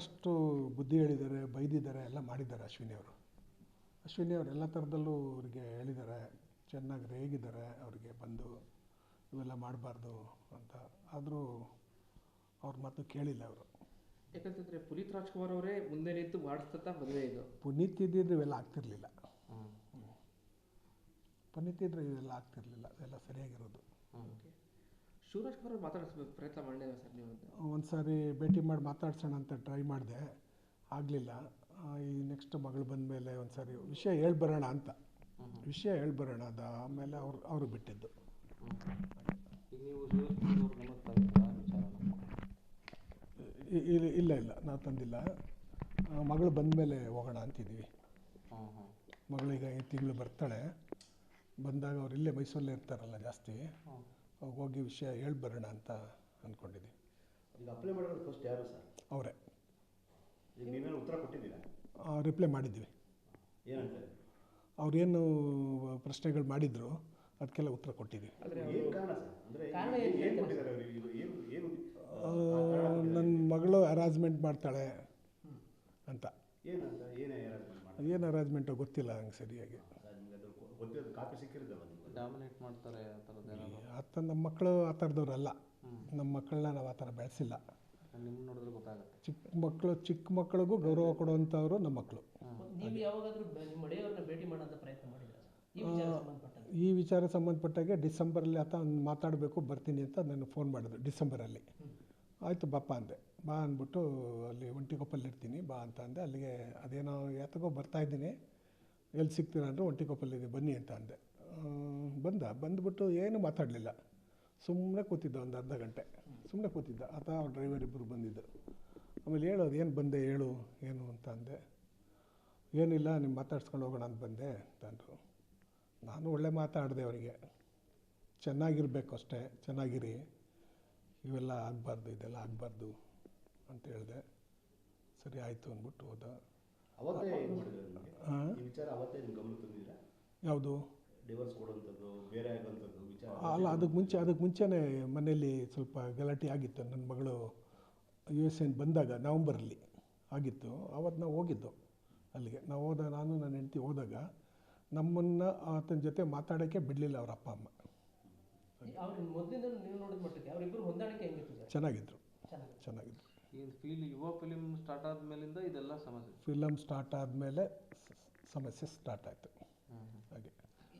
ಸಾಕಷ್ಟು ಬುದ್ಧಿ ಹೇಳಿದ್ದಾರೆ ಬೈದಿದ್ದಾರೆ ಎಲ್ಲ ಮಾಡಿದ್ದಾರೆ ಅಶ್ವಿನಿ ಅವರು. ಅಶ್ವಿನಿ ಅವರು ಎಲ್ಲ ಥರದಲ್ಲೂ ಅವರಿಗೆ ಹೇಳಿದ್ದಾರೆ ಚೆನ್ನಾಗಿ ರೇಗಿದ್ದಾರೆ ಅವರಿಗೆ ಬಂದು ಇವೆಲ್ಲ ಮಾಡಬಾರ್ದು ಅಂತ. ಆದರೂ ಅವ್ರ ಮಾತು ಕೇಳಿಲ್ಲ ಅವರು. ಯಾಕಂತಂದರೆ ಪುನೀತ್ ರಾಜ್ಕುಮಾರ್ ಅವರೇ ಮುಂದೆ ನಿಂತು ಮಾಡಿಸ್ತಾ ಮದುವೆ ಇದು. ಪುನೀತ್ ಇದ್ದಿದ್ರೆ ಇವೆಲ್ಲ ಆಗ್ತಿರ್ಲಿಲ್ಲ. ಪುನೀತ್ ಇದ್ದರೆ ಇವೆಲ್ಲ ಆಗ್ತಿರ್ಲಿಲ್ಲ ಎಲ್ಲ ಸರಿಯಾಗಿರೋದು. ಓಕೆ ಶಿವರಾಜ್ ಕುಮಾರ್ ಅವ್ರು ಮಾತಾಡಿಸ್ಬೇಕು ಪ್ರಯತ್ನ ಮಾಡಲಿಲ್ಲ ಸರ್ ನೀವು ಒಂದು ಸಾರಿ ಭೇಟಿ ಮಾಡಿ ಮಾತಾಡ್ಸೋಣ ಅಂತ ಟ್ರೈ ಮಾಡಿದೆ. ಆಗಲಿಲ್ಲ. ಈ ನೆಕ್ಸ್ಟ್ ಮಗಳು ಬಂದ ಮೇಲೆ ಒಂದು ಸಾರಿ ವಿಷಯ ಹೇಳಿ ಬರೋಣ ಅಂತ ವಿಷಯ ಹೇಳಿ ಬರೋಣ ಅದು. ಆಮೇಲೆ ಅವ್ರು ಅವರು ಬಿಟ್ಟಿದ್ದು. ಈಗ ನೀವು ಶಿವರಾಜ್ ಕುಮಾರ್ ಅವ್ರ ಗಮನಕ್ಕೆ ತಂದಿದ್ರಾ ವಿಚಾರನ ಇ- ಇ- ಇಲ್ಲ ಇಲ್ಲ ನಾವು ತಂದಿಲ್ಲ. ಮಗಳು ಬಂದ ಮೇಲೆ ಹೋಗೋಣ ಅಂತಿದ್ದೀವಿ ಮಗಳು ಈಗ ಮಗಳೀಗ ಈ ತಿಂಗಳು ಬರ್ತಾಳೆ. ಬಂದಾಗ ಅವ್ರು ಇಲ್ಲೇ ಮೈಸೂರಲ್ಲೇ ಇರ್ತಾರಲ್ಲ ಜಾಸ್ತಿ. ಹೋಗಿ ವಿಷಯ ಹೇಳಿ ಬರೋಣ ಅಂತ ಅಂದ್ಕೊಂಡಿದ್ದೀನಿ ಈಗ ಅಪ್ಲೈ ಮಾಡಿರೋದು ಫಸ್ಟ್ ಯಾರು ಸರ್ ಅವರೇ. ಈಗ ನೀವೇನು ಉತ್ತರ ಕೊಟ್ಟಿದ್ದೀರಾ? ರಿಪ್ಲೈ ಮಾಡಿದ್ವಿ. ಏನಂತ? ಅವ್ರೇನು ಪ್ರಶ್ನೆಗಳು ಮಾಡಿದ್ರು ಅದಕ್ಕೆಲ್ಲ ಉತ್ತರ ಕೊಟ್ಟಿದ್ದೀವಿ. ಏನು ಕಾರಣ ಸರ್ ಅಂದರೆ ಕಾರಣ ಏನು ಏನು ಕೊಟ್ಟಿದ್ದಾರೆ ಅವರು? ಇದು ಏನು ಏನು ನನ್ನ ಮಗಳು ಅರೇಂಜ್ಮೆಂಟ್ ಮಾಡ್ತಾಳೆ ಅಂತ. ಏನಂತ? ಏನೇ ಅರೇಂಜ್ಮೆಂಟ್ ಮಾಡಿ ಏನು ಅರೇಂಜ್ಮೆಂಟು ಗೊತ್ತಿಲ್ಲ ನಂಗೆ ಸರಿಯಾಗಿ. ಅದು ಕಾಪಿ ಸಿಕ್ಕಿರೋದಲ್ಲ ನಿಮ್ಗೆ ಡಾಮಿನೇಟ್ ಮಾಡ್ತಾರೆ ಆ ಥರದ್ದು ಏನಾದ್ರು ಆತ ನಮ್ಮ ಮಕ್ಕಳು ಆ ಥರದವ್ರಲ್ಲ ನಮ್ಮ ಮಕ್ಕಳನ್ನ ನಾವು ಆ ಥರ ಬೆಳೆಸಿಲ್ಲ. ನಿಮ್ಮ ನೋಡಿದ್ರೆ ಗೊತ್ತಾಗುತ್ತೆ. ಚಿಕ್ಕ ಮಕ್ಕಳು ಚಿಕ್ಕ ಮಕ್ಕಳಿಗೂ ಗೌರವ ಕೊಡುವಂಥವ್ರು ನಮ್ಮ ಮಕ್ಕಳು ನೀವು ಯಾವಾಗಾದ್ರೂ ನಿಮ್ಮ ಭೇಟಿ ಮಾಡೋಂಥ ಪ್ರಯತ್ನ ಮಾಡಿದ್ರ ಈ ವಿಚಾರ ಸಂಬಂಧಪಟ್ಟಂಗೆ. ಈ ವಿಚಾರ ಸಂಬಂಧಪಟ್ಟಾಗೆ ಡಿಸೆಂಬರಲ್ಲಿ ಆತ ಮಾತಾಡಬೇಕು ಬರ್ತೀನಿ ಅಂತ ನಾನು ಫೋನ್ ಮಾಡಿದ್ರು ಡಿಸೆಂಬರಲ್ಲಿ. ಆಯಿತು ಬಾಪ್ಪ ಅಂದೆ. ಬಾ ಅಂದ್ಬಿಟ್ಟು ಅಲ್ಲಿ ಒಂಟಿಗೊಪ್ಪಲ್ಲಿ ಇರ್ತೀನಿ ಬಾ ಅಂತ ಅಂದೆ. ಅಲ್ಲಿಗೆ ಅದೇನೋ ಯಾತಕೋ ಬರ್ತಾ ಇದ್ದೀನಿ. ಎಲ್ಲಿ ಸಿಗ್ತೀರ ಅಂದರೆ ಒಂಟಿಕೊಪ್ಪಲ್ಲಿದೆ ಬನ್ನಿ ಅಂತ ಅಂದೆ. ಬಂದ, ಬಂದುಬಿಟ್ಟು ಏನು ಮಾತಾಡಲಿಲ್ಲ. ಸುಮ್ಮನೆ ಕೂತಿದ್ದ ಒಂದು ಅರ್ಧ ಗಂಟೆ. ಸುಮ್ಮನೆ ಕೂತಿದ್ದ. ಆತ ಡ್ರೈವರ್ ಇಬ್ಬರು ಬಂದಿದ್ದರು. ಆಮೇಲೆ ಹೇಳೋದು ಏನು ಬಂದೆ, ಹೇಳು, ಏನು ಅಂತ ಅಂದೆ. ಏನಿಲ್ಲ ನಿಮ್ಮ ಮಾತಾಡ್ಸ್ಕೊಂಡು ಹೋಗೋಣ ಅಂತ ಬಂದೆ, ಅಂತ ಅಂದರು. ನಾನು ಒಳ್ಳೆ ಮಾತಾಡಿದೆ ಅವರಿಗೆ. ಚೆನ್ನಾಗಿರಬೇಕು ಅಷ್ಟೇ, ಚೆನ್ನಾಗಿರಿ. ಇವೆಲ್ಲ ಆಗಬಾರ್ದು, ಇದೆಲ್ಲ ಆಗಬಾರ್ದು, ಅಂತ ಹೇಳಿದೆ. ಸರಿ, ಆಯಿತು ಅಂದ್ಬಿಟ್ಟು ಹೋದ. ಯಾವುದು? ಅಲ್ಲ ಅದಕ್ಕೆ ಮುಂಚೆ ಅದಕ್ಕೆ ಮುಂಚೆನೇ ಮನೆಯಲ್ಲಿ ಸ್ವಲ್ಪ ಗಲಾಟೆ ಆಗಿತ್ತು. ನನ್ನ ಮಗಳು ಯು ಎಸ್ ಎನ್ ಬಂದಾಗ ನವಂಬರಲ್ಲಿ ಆಗಿತ್ತು. ಆವತ್ತು ನಾವು ಹೋಗಿದ್ದು ಅಲ್ಲಿಗೆ. ನಾವು ಹೋದ ನಾನು ನನ್ನ ಹೆಂಡತಿ ಹೋದಾಗ ನಮ್ಮನ್ನು ಆತನ ಜೊತೆ ಮಾತಾಡೋಕ್ಕೆ ಬಿಡಲಿಲ್ಲ ಅವ್ರ ಅಪ್ಪ ಅಮ್ಮ. ಚೆನ್ನಾಗಿದ್ರು. ಮೊದಲಿಂದ ಫೀಲ್ ಯುವ ಫಿಲಿಮ್ ಸ್ಟಾರ್ಟ್ ಆದಮೇಲಿಂದ ಇದೆಲ್ಲ ಸಮಸ್ಯೆ. ಫಿಲಮ್ ಸ್ಟಾರ್ಟ್ ಆದಮೇಲೆ ಸಮಸ್ಯೆ ಸ್ಟಾರ್ಟ್ ಆಯಿತು. ಹಾಗೆ.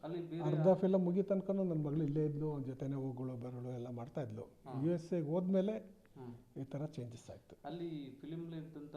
ಅಲ್ಲಿ ಅರ್ಧ ಫಿಲಮ್ ಮುಗಿ ತನಕ ನನ್ನ ಮಗಳು ಇಲ್ಲೇ ಇದ್ಲು ಅವ್ನ ಜೊತೆನೇ ಹೋಗೋಳು ಬರೋಳು ಎಲ್ಲ ಮಾಡ್ತಾ ಇದ್ಲು. ಯು ಎಸ್ ಎಗೆ ಹೋದ್ಮೇಲೆ ಈ ಥರ ಚೇಂಜಸ್ ಆಯಿತು. ಅಲ್ಲಿ ಫಿಲಮ್ ಇದ್ದಂಥ